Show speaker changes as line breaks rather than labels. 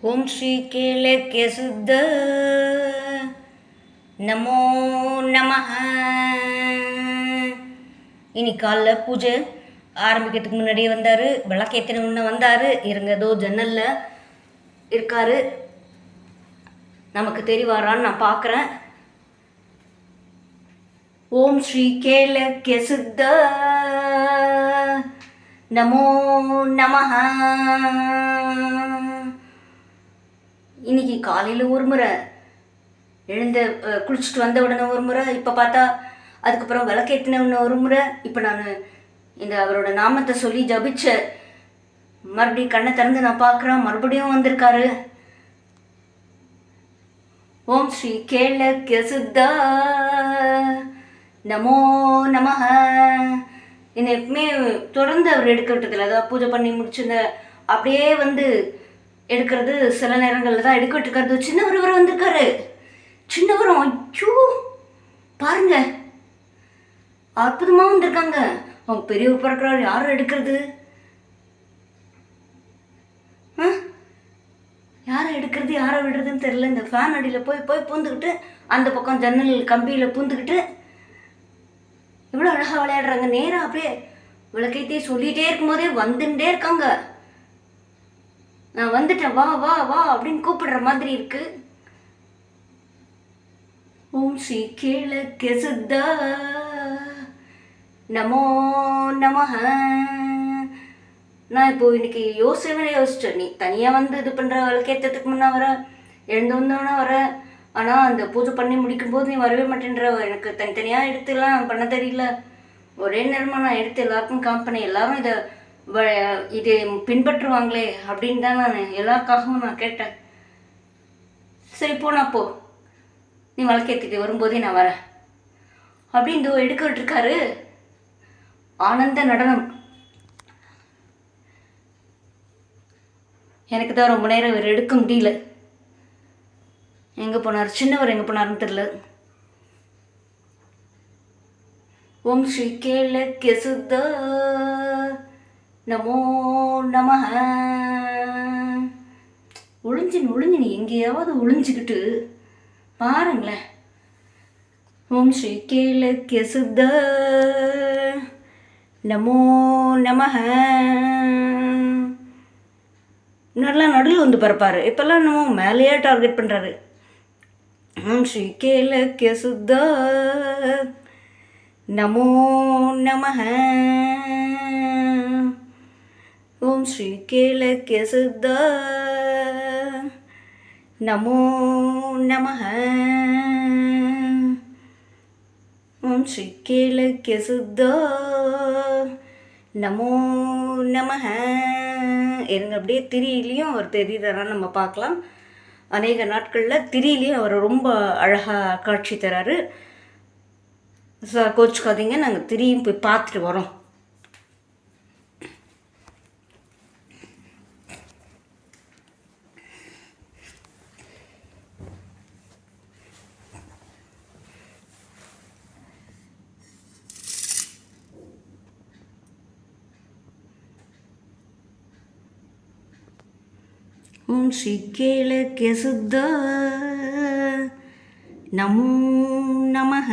ஓம் ஸ்ரீ கேளக்கிய சுத்த. நமோ நம இனி காலைல பூஜை ஆரம்பிக்கிறதுக்கு முன்னாடியே வந்தார். விளக்கேற்றின முன்னே வந்தார். இருங்க ஏதோ ஜன்னலில் இருக்கார். நமக்கு தெரிவாரான்னு நான் பார்க்குறேன் ஓம் ஸ்ரீ கேள சித்த. நமோ நமஹா. இன்னைக்கு காலையில் ஒரு முறை. எழுந்த குளிச்சுட்டு வந்த உடனே ஒரு முறை இப்போ பார்த்தா அதுக்கப்புறம் விளக்கேற்றின உடனே ஒரு முறை. இப்போ நான் இந்த அவரோட நாமத்தை சொல்லி ஜபிச்ச மறுபடியும் கண்ணை திறந்து நான் பார்க்குறேன். மறுபடியும் வந்திருக்காரு. ஓம் ஸ்ரீ கேளக்கிய சித்தா நமோ நமஹ. என்னை எப்பவுமே தொடர்ந்து அவர் எடுக்க விட்டதில்ல. அதாவது பூஜை பண்ணி முடிச்சிருந்த அப்படியே வந்து எடுக்கிறது சில நேரங்களில் தான் எடுக்கிட்டு இருக்கிறது சின்னவர் வர வந்திருக்காரு. சின்னவரும் ஐயோ பாருங்க. அற்புதமாக வந்திருக்காங்க. அவங்க பெரியவர் பிறக்கிறாரு யாரும் எடுக்கிறது? ஆ? யாரை எடுக்கிறது யாரை விடுறதுன்னு தெரில இந்த ஃபேன் அடியில் போய் போய் பூந்துக்கிட்டு அந்த பக்கம் ஜன்னல் கம்பியில் பூந்துக்கிட்டு எவ்வளோ அழகாக விளையாடுறாங்க. நேராக அப்படியே விளக்கைத்தே சொல்லிகிட்டே இருக்கும்போதே வந்துட்டே இருக்காங்க. நான் வந்துட்டேன் வா வா வா அப்படின்னு கூப்பிடுற மாதிரி இருக்கு. ஓம் ஸ்ரீ கேளக்கிய சித்தா. நமோ நமஹ. நான் இப்போ இன்னைக்கு யோசனை யோசிச்சேன். நீ தனியாக வந்து இது பண்ணுற விளக்கேற்றத்துக்கு முன்னே வர எழுந்து வந்தோன்னா வர ஆனால் அந்த பூஜை பண்ணி முடிக்கும்போது நீ வரவே மாட்டேன்ற. எனக்கு தனித்தனியாக எடுத்துலாம் பண்ண தெரியல. ஒரே நேரமாக நான் எடுத்து எல்லாருக்கும் காமிப்பேன் எல்லாரும் இதை இது பின்பற்றுவாங்களே அப்படின்னு தான் நான் எல்லாருக்காகவும் நான் கேட்டேன். சரி போனா போ. நீ விளக்கேற்றிட்டு வரும்போதே நான் வரேன். அப்படின்னு இதோ எடுக்க விட்டுருக்காரு ஆனந்த நடனம். எனக்கு தான் ரொம்ப நேரம் இவர் எடுக்க முடியல. எங்கே போனார்? சின்னவர் எங்கே போனாருன்னு தெரில ஓம் ஸ்ரீ கேள கெசுதா நமோ நமஹ. ஒளிஞ்சின் ஒளிஞ்சின் எங்கேயாவது ஒளிஞ்சுக்கிட்டு பாருங்களேன். ஓம் ஸ்ரீ கேளக்கிய சுத்த. நமோ நம நல்லா நடுவில் வந்து பிறப்பாரு இப்போல்லாம் நம்ம மேலேயே டார்கெட் பண்ணுறாரு ஓம் ஸ்ரீ கேளக்கிய சுத்த. நமோ நமஹ. ஓம் ஸ்ரீ கேளக்கிய சித்தா. நமோ நம ஓம் ஸ்ரீ கேளக்கிய சித்தா. நமோ நம இருங்க அப்படியே திரியிலையும் அவர் தெரியுறாரான்னு நம்ம பார்க்கலாம். அநேக நாட்களில் திரியிலையும் அவர் ரொம்ப அழகாக காட்சி தராரு. சார் கோச்சுக்காதீங்க நாங்கள் திரியும் போய் பார்த்துட்டு வரோம். ஓம் ஸ்ரீ கேளக்கிய சுத்த நமோ நமஹ